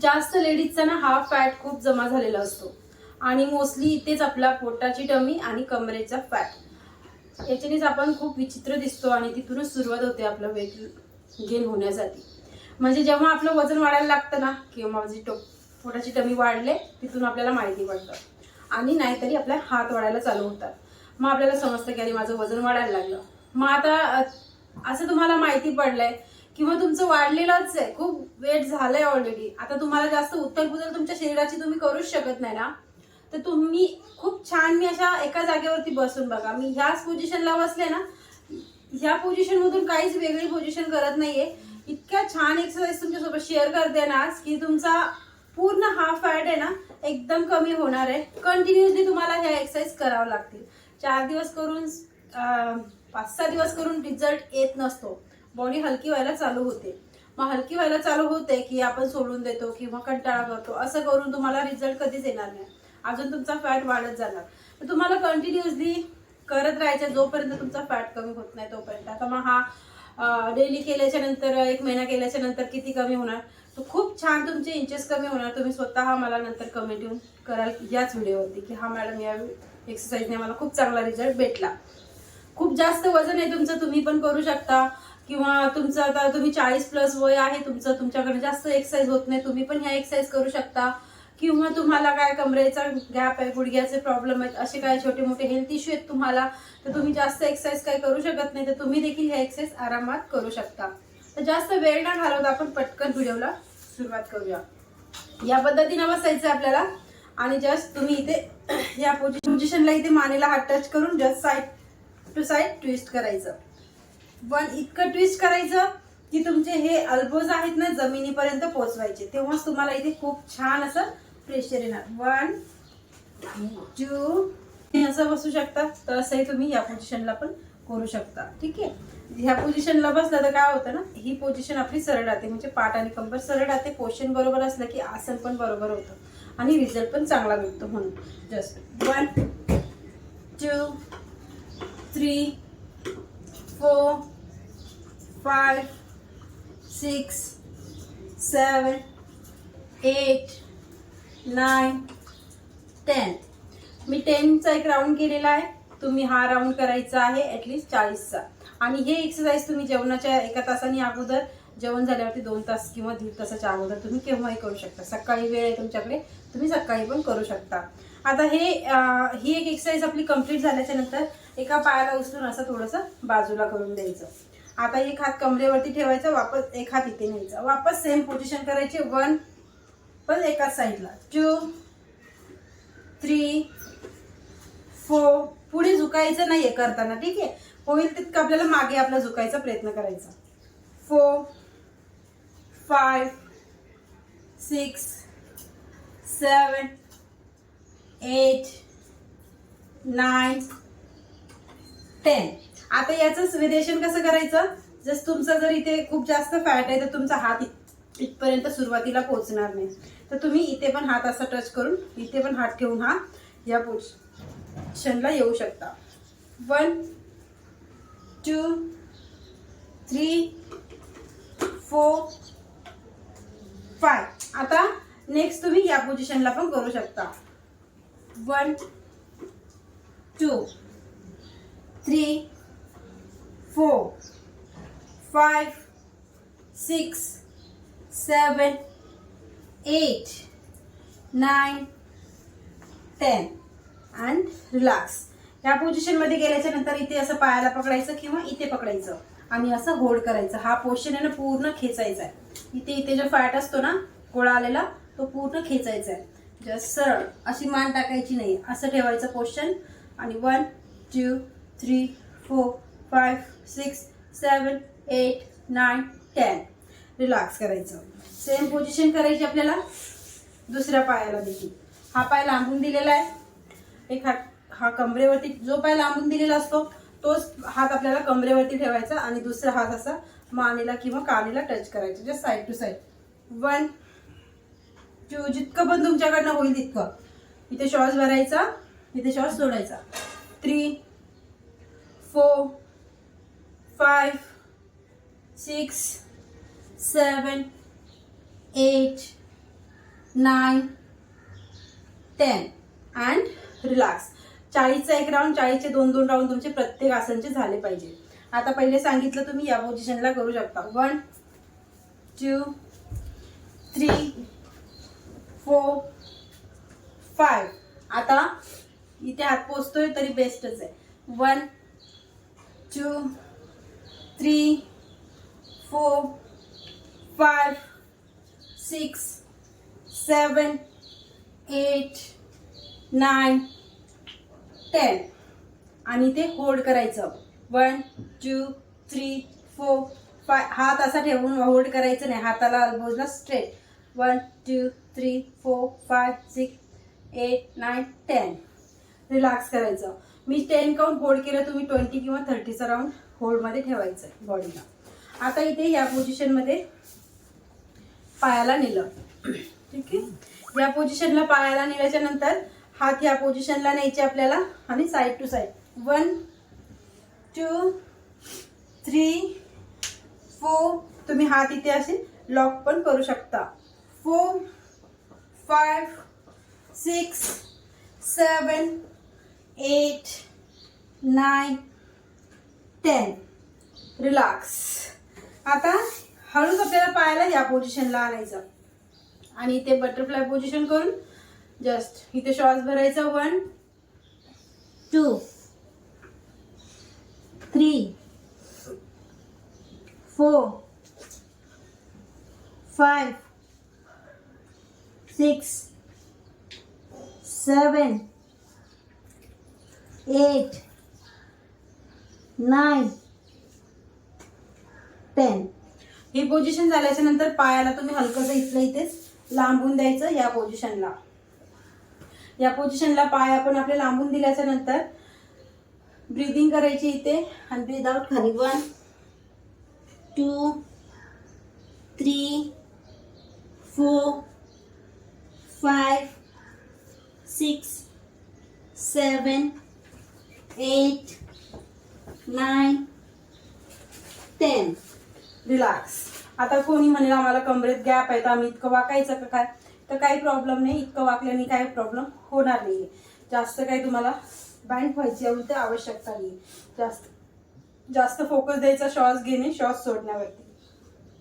जास्त लेडीजचा ना हा फॅट खूप जमा झालेला असतो. आणि मोस्टली इथेच आपला पोटाची टमी आणि कमरेचा फॅट याच्यानेच आपण खूप विचित्र दिसतो आणि तिथूनच सुरुवात होते आपलं वेट गेन होण्यासाठी. म्हणजे जेव्हा आपलं वजन वाढायला लागतं ना किंवा माझी टो पोटाची टमी वाढले तिथून आपल्याला माहिती पडतं. आणि नाहीतरी आपल्या हात वाढायला चालू होतात. मग आपल्याला समजतं की अरे माझं वजन वाढायला लागलं. मग आता असं तुम्हाला माहिती पडलंय किंवा तुमचं वाढलेलंच आहे. खूप वेट झालंय ऑलरेडी आता तुम्हाला जास्त उथल पुथल तुमच्या शरीराची तुम्ही करूच शकत नाही ना? तर तुम्ही खूप छान मी अशा एका जागेवरती बसून बघा. मी ह्याच पोझिशनला बसले ना ह्या पोझिशन मधून काहीच वेगळी पोझिशन करत नाहीये. इतक्या छान एक्सरसाइज तुमच्यासोबत शेअर करते ना की तुमचा पूर्ण हा फॅट आहे ना एकदम कमी होणार आहे. कंटिन्युअसली तुम्हाला ह्या एक्सरसाइज करावं लागतील. चार दिवस करून पाच सहा दिवस करून रिझल्ट येत नसतो. बॉडी हलकी व्हायला चालू होते. मग हलकी व्हायला चालू होते की आपण सोडून देतो किंवा कंटाळा करतो. असं करून तुम्हाला रिझल्ट कधीच येणार नाही. अजून तुमचा फॅट वाढत जाणार. तर तुम्हाला कंटिन्युअसली करत राहायचं जोपर्यंत तुमचा फॅट कमी होत नाही तोपर्यंत. आता मग हा डेली केल्याच्यानंतर एक महिना केल्याच्यानंतर किती कमी होणार? तर खूप छान तुमचे इंचेस कमी होणार. तुम्ही स्वतः मला नंतर कमेंट येऊन कराल याच व्हिडिओवरती की हा मॅडम या एक्सरसाइजने मला खूप चांगला रिझल्ट भेटला. खूप जास्त वजन आहे तुमचं. तुम्ही पण करू शकता. किंवा तुमचं आता तुम्ही चाळीस प्लस वय आहे तुमचं तुमच्याकडे जास्त एक्सरसाइज होत नाही तुम्ही पण ह्या एक्सरसाइज करू शकता. किंवा तुम्हाला काय कमरेचा गॅप आहे गुडघ्याचे प्रॉब्लेम आहेत असे काय छोटे मोठे हेल्थ इश्यू आहेत तुम्हाला तर तुम्ही जास्त एक्सरसाइज काय करू शकत नाही तर तुम्ही देखील ह्या एक्सरसाइज आरामात करू शकता. तर जास्त वेळ न घालवता आपण पटकन व्हिडिओला सुरुवात करूया. या पद्धतीने बसायचं आहे आपल्याला. आणि जस्ट तुम्ही इथे या पोझिशनला इथे मानेला हात टच करून just side to side twist करायचं. वन इतकं ट्विस्ट करायचं की तुमचे हे अल्बोज आहेत ना जमिनीपर्यंत पोहोचवायचे. तेव्हाच तुम्हाला इथे खूप छान असं प्रेशर येणार. वन टू असं बसू शकता. तर असंही तुम्ही या पोझिशनला पण करू शकता. ठीक आहे? ह्या पोझिशनला बसलं तर काय होतं ना ही पोझिशन आपली सरळ राहते. म्हणजे पाठ आणि कंबर सरळ राहते. पोशन बरोबर असलं की आसन पण बरोबर होतं. आणि रिझल्ट पण चांगला भेटतो म्हणून. Just one two three four five six seven, eight nine ten मी टेनचा एक राऊंड केलेला आहे. तुम्ही हा राऊंड करायचा आहे ॲटलिस्ट चाळीसचा आणि हे एक्सरसाइज तुम्ही जेवणाच्या एका तासाने अगोदर जेवण झाल्यावरती दोन तास किंवा दीड तासाच्या अगोदर तुम्ही केव्हाही करू शकता. सकाळी वेळ आहे तुमच्याकडे तुम्ही सकाळी पण करू शकता. आता हे ही एक एक्सरसाइज आपली कंप्लीट झाल्याच्यानंतर एका पायाला उचलून असं थोडंसं बाजूला करून द्यायचं. आता एक हात कमरेवरती ठेवायचा वापस एक हात इथे न्यायचा. वापस सेम पोझिशन करायची वन पण एकाच साईडला टू थ्री फोर पुढे झुकायचं नाही आहे करताना ठीक आहे? होईल तितकं आपल्याला मागे आपला झुकायचा प्रयत्न करायचा. Four five six seven eight nine ten आता याचं विरेशन कसं करायचं? जस तुमचं जर इथे खूप जास्त फॅट आहे तर तुमचा हात इथपर्यंत सुरुवातीला पोहोचणार नाही. तर तुम्ही इथे पण हात असा टच करून इथे पण हात ठेवून हा या पोझिशनला येऊ शकता. One two three four five आता नेक्स्ट तुम्ही या पोझिशनला पण करू शकता. One two three four five, six seven eight nine ten and relax. या पोझिशनमध्ये गेल्याच्यानंतर इथे असं पायाला पकडायचं किंवा इथे पकडायचं. आणि असं होल्ड करायचं. हा पोर्शन आहे ना पूर्ण खेचायचा आहे. इथे इथे जो फॅट असतो ना गोळा आलेला तो पूर्ण खेचायचा आहे. जस्ट सरळ. अशी मान टाकायची नाही. असं ठेवायचं पोर्शन आणि one two three four five six seven eight nine ten relax करायचं. सेम पोझिशन करायची आपल्याला दुसऱ्या पायाला देखील. हा पाय लांबून दिलेला आहे. एक हात हा कमरेवरती जो पाय लांबून दिलेला असतो तोच हात आपल्याला कमरेवरती ठेवायचा आणि दुसरा हात असा मानेला किंवा कानेला टच करायचा. Just side to side one two जितकं पण तुमच्याकडनं होईल तितकं. इथे श्वास भरायचा इथे श्वास सोडायचा. Three four five six seven eight nine ten and relax चाळीसचा एक राऊंड चाळीसचे दोन दोन राऊंड तुमचे प्रत्येक आसनचे झाले पाहिजे. आता पहिले सांगितलं तुम्ही या पोझिशनला करू शकता. One two three four five आता इथे हात पोचतोय तरी बेस्टच आहे. One two three four five six seven eight nine ten आणि ते होल्ड करायचं. One two three four five हात असा ठेवून होल्ड करायचं नाही. हाताला अल्बोजला straight one two three four five six eight nine ten relax करायचं. मी टेन काउंट होल्ड केलं तुम्ही ट्वेंटी किंवा थर्टीचा राऊंड होल्डमध्ये ठेवायचं आहे बॉडीला आता इथे या पोझिशनमध्ये पायाला नेलं. ठीक आहे? या पोझिशनला पायाला नेल्याच्या नंतर हात या पोझिशनला न्यायचे आपल्याला आणि side to side one two three four तुम्ही हात इथे असे लॉक पण करू शकता. Four five six seven eight nine ten relax आता हळूच आपल्याला पायाला या पोझिशनला आणायचं. आणि इथे बटरफ्लाय पोझिशन करून जस्ट इथे श्वास भरायचा. One two three four five six seven eight nine ten ही पोझिशन झाल्याच्यानंतर पायाला तुम्ही हलकंसं इथलं इथेच लांबून द्यायचं या पोझिशनला या पोझिशनला पाय आपण आपले लांबून दिल्याच्या नंतर ब्रिदिंग करायची इथे आणि ब्रीद आउट खाली. One two three four five six seven eight nine ten relax आता कोणी म्हणेल आम्हाला कमरेत गॅप आहे तर आम्ही इतकं वाकायचं का काय? तर काही प्रॉब्लेम नाही इतकं वाकल्याने काही प्रॉब्लेम होणार नाही जास्त काही तुम्हाला बँड व्हायची एवढी तर आवश्यकता नाही जास्त जास्त फोकस द्यायचा श्वास घेणे श्वास सोडण्यावरती.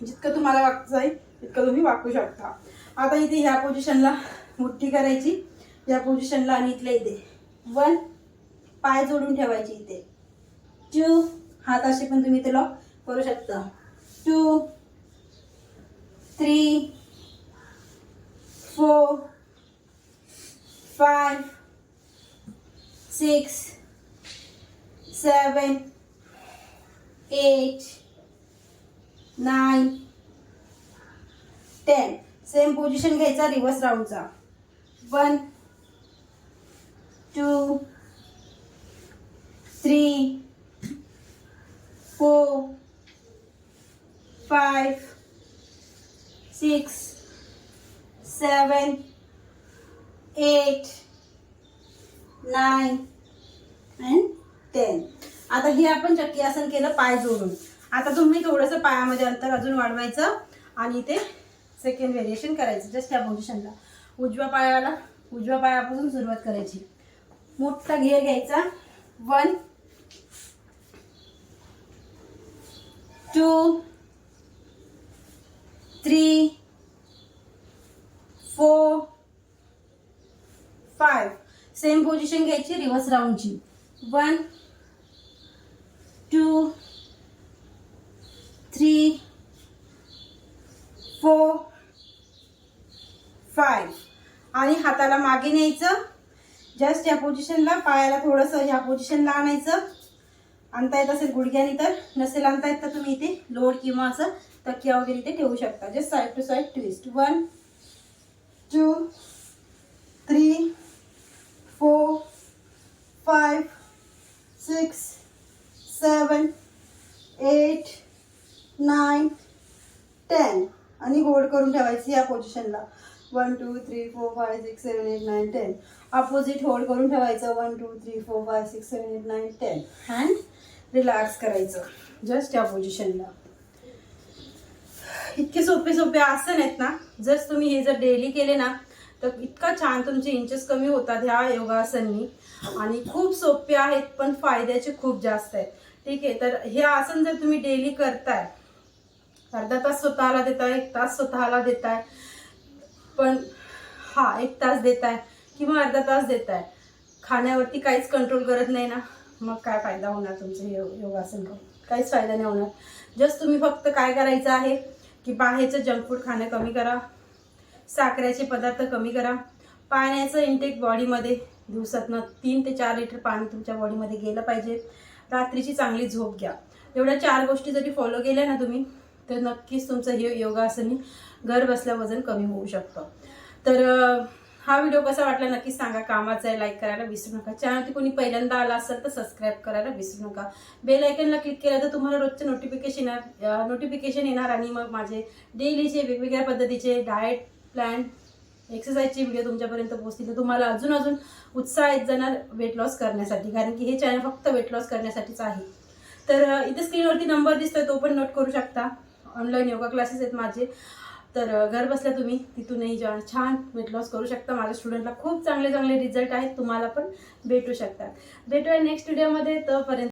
जितकं तुम्हाला वाकता जाईल तितकं तुम्ही वाकू शकता. आता इथे ह्या पोझिशनला मुठ्ठी करायची. या पोझिशनला आणि इथल्या इथे. वन पाय जोडून ठेवायचे इथे. टू हात असे पण तुम्ही ते लॉक करू शकता. Two three four five six seven eight nine ten same position घ्यायचा reverse राऊंडचा one two three four, five six seven eight nine and ten आता हे आपण चक्की आसन केलं पाय जोडून. आता तुम्ही थोडंसं पायामध्ये अंतर अजून वाढवायचं आणि ते सेकंड व्हेरिएशन करायचं जस्ट या पोझिशनला उजव्या पायाला उजव्या पायापासून सुरुवात करायची. मोठा घेर घ्यायचा. One two three four five. Same position घ्यायची reverse राऊंडची one two three four five आणि हाताला मागे न्यायचं. जस्ट या पोझिशनला पायाला थोडंसं ह्या पोझिशनला आणायचं. आणता येत असेल गुडघ्याने तर नसेल आणता येत तर तुम्ही इथे लोड किंवा असं तकिया वगैरे इथे ठेवू शकता. Just side to side twist one two three four five six seven eight nine ten आणि होल्ड करून ठेवायची या पोझिशनला one two three four five six seven eight nine ten opposite hold करून ठेवायचं. One two three four five six seven eight nine ten and relax करायचं. Just या पोझिशनला इतके सोपे सोपे आसन आहेत ना. जर तुम्ही हे जर डेली केले ना तर इतका छान तुमचे इंचेस कमी होतात ह्या योगासननी. आणि खूप सोपे आहेत पण फायद्याचे खूप जास्त आहेत. ठीक आहे तर हे आसन जर तुम्ही डेली करताय अर्धा तास स्वतःला देताय एक तास स्वतःला देताय पण हा एक तास देताय किंवा अर्धा तास देताय खाण्यावरती काहीच कंट्रोल करत नाही ना. मग काय फायदा होणार तुमचं हे योगासन करून? काहीच फायदा नाही होणार. जस्ट तुम्ही फक्त काय करायचं आहे की बाहेरचं जंक फूड खाणं कमी करा. साखरेचे पदार्थ कमी करा. पाण्याचं इंटेक बॉडीमध्ये दिवसातनं तीन ते चार लिटर पाणी तुमच्या बॉडीमध्ये गेलं पाहिजे. रात्रीची चांगली झोप घ्या. एवढ्या चार गोष्टी जरी फॉलो केल्या ना तुम्ही तर नक्कीच तुमचं हे योगासनी घर बसल्या वजन कमी होऊ शकतं. तर हा व्हिडिओ कसा वाटला नक्कीच सांगा. कामाचा आहे लाईक करायला विसरू नका. चॅनलवरती कोणी पहिल्यांदा आला असेल तर सबस्क्राईब करायला विसरू नका. बेल आयकनला क्लिक केलं तर तुम्हाला रोजचे नोटिफिकेशन येणार नोटिफिकेशन येणार आणि मग माझे डेलीचे वेगवेगळ्या पद्धतीचे डाएट प्लॅन एक्सरसाइजचे व्हिडिओ तुमच्यापर्यंत पोहोचतील. तर तुम्हाला अजून अजून उत्साह येत जाणार वेट लॉस करण्यासाठी. कारण की हे चॅनल फक्त वेट लॉस करण्यासाठीच आहे. तर इथे स्क्रीनवरती नंबर दिसतोय तो पण नोट करू शकता. ऑनलाईन योगा क्लासेस आहेत माझे. तर घर बसल्या तुम्ही तिथूनही जा- छान वेट लॉस करू शकता. माझ्या स्टुडंटला खूप चांगले चांगले रिझल्ट आहेत. तुम्हाला पण भेटू शकतात. भेटूया नेक्स्ट व्हिडिओमध्ये तोपर्यंत